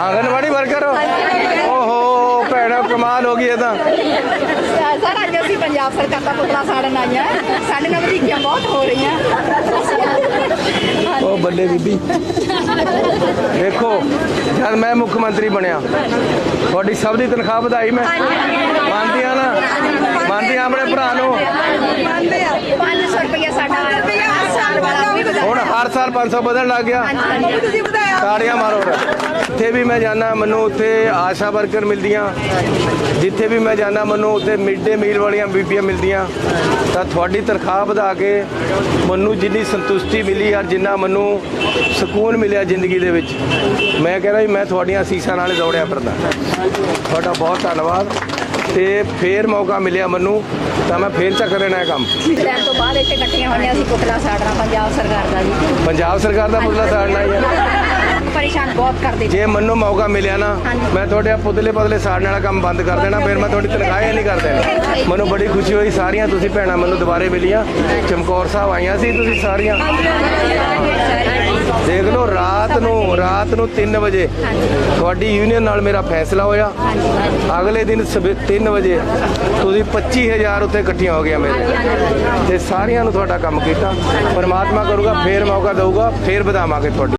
Anganwadi worker? ਓਹੋ ਭੈਣਾ ਕਮਾਲ ਹੋ ਗਈ ਇਹ ਤਾਂ। ਸਰ ਅੱਜ ਅਸੀਂ ਪੰਜਾਬ ਸਰਕਾਰ ਦਾ ਪੁਤਲਾ ਸਾੜਨ ਆਈਆਂ ਸਾਡੇ ਨਾਲ ਵਧੀਕੀਆਂ ਬਹੁਤ ਹੋ ਰਹੀਆਂ। ਉਹ ਬੱਲੇ ਬੀਬੀ। ਦੇਖੋ ਜਦ ਮੈਂ ਮੁੱਖ ਮੰਤਰੀ ਬਣਿਆ ਤੁਹਾਡੀ ਸਭ ਦੀ ਤਨਖਾਹ ਵਧਾਈ ਮੈਂ। ਹਰ ਸਾਲ 500 ਵਧਣ ਲੱਗ ਗਿਆ। ਤਾੜੀਆਂ ਮਾਰੋ ਜਿੱਥੇ ਵੀ ਮੈਂ ਜਾਂਦਾ, ਮੈਨੂੰ ਉੱਥੇ ਆਸ਼ਾ ਵਰਕਰ ਮਿਲਦੀਆਂ। ਜਿੱਥੇ ਵੀ ਮੈਂ ਜਾਂਦਾ, ਮੈਨੂੰ ਉੱਥੇ ਮਿਡ ਡੇ ਮੀਲ ਵਾਲੀਆਂ ਬੀਬੀਆਂ ਮਿਲਦੀਆਂ। ਤਾਂ ਤੁਹਾਡੀ ਤਨਖਾਹ ਵਧਾ ਕੇ ਮੈਨੂੰ ਜਿੰਨੀ ਸੰਤੁਸ਼ਟੀ ਮਿਲੀ ਔਰ ਜਿੰਨਾ ਮੈਨੂੰ ਸਕੂਨ ਮਿਲਿਆ ਜ਼ਿੰਦਗੀ ਦੇ ਵਿੱਚ, ਮੈਂ ਕਹਿ ਕਹਿੰਦਾ ਮੈਂ ਤੁਹਾਡੀਆਂ ਸੀਸਾਂ ਨਾਲ ਦੌੜਿਆ ਫਿਰਦਾ। ਤੁਹਾਡਾ ਬਹੁਤ ਧੰਨਵਾਦ। ਤੇ ਫੇਰ ਮੌਕਾ ਮਿਲਿਆ ਮੈਨੂੰ। ਤਾਂ ਮੈਂ ਫੇਰ ਚੱਕ ਦੇਣਾ ਇਹ ਕੰਮ। ਲੈਣ ਤੋਂ ਬਾਅਦ ਇੱਥੇ ਇਕੱਠੀਆਂ ਹੋਈਆਂ ਅਸੀਂ ਪੁਤਲਾ ਸਾੜਨਾ ਪੰਜਾਬ ਸਰਕਾਰ ਦਾ ਜੀ। ਪੰਜਾਬ ਸਰਕਾਰ ਦਾ ਪੁਤਲਾ ਸਾੜਨਾ ਹੀ ਹੈ ਪਰੇਸ਼ਾਨ ਬਹੁਤ ਕਰਦੇ ਜੀ ਮੈਨੂੰ ਮੌਕਾ ਮਿਲਿਆ ਨਾ ਮੈਂ ਤੁਹਾਡੇ ਪੁਤਲੇ ਪਤਲੇ ਸਾੜਨ ਵਾਲਾ ਕੰਮ ਬੰਦ ਕਰ ਦੇਣਾ ਫਿਰ ਮੈਂ ਤੁਹਾਡੀ ਤਨਖਾਹ ਹੀ ਨਹੀਂ ਕਰ ਦੇਣੀ। ਮੈਨੂੰ ਬੜੀ ਖੁਸ਼ੀ ਹੋਈ ਸਾਰੀਆਂ ਤੁਸੀਂ ਭੈਣਾਂ ਮੈਨੂੰ ਦੁਬਾਰੇ ਮਿਲੀਆਂ। ਚਮਕੌਰ ਸਾਹਿਬ ਆਈਆਂ ਸੀ ਤੁਸੀਂ ਸਾਰੀਆਂ। ਨੂੰ ਰਾਤ ਨੂੰ 3 ਵਜੇ ਤੁਹਾਡੀ ਯੂਨੀਅਨ ਨਾਲ ਮੇਰਾ ਫੈਸਲਾ ਹੋਇਆ। ਅਗਲੇ ਦਿਨ 3 ਵਜੇ ਤੁਸੀਂ 25000 ਉੱਤੇ ਇਕੱਠੀਆਂ ਹੋ ਗਿਆ ਮੇਰੇ ਤੇ ਸਾਰਿਆਂ ਨੂੰ ਤੁਹਾਡਾ ਕੰਮ ਕੀਤਾ। ਪਰਮਾਤਮਾ ਕਰੂਗਾ ਫੇਰ ਮੌਕਾ ਦਊਗਾ ਫੇਰ ਵਧਾਵਾਂਗੇ ਤੁਹਾਡੀ।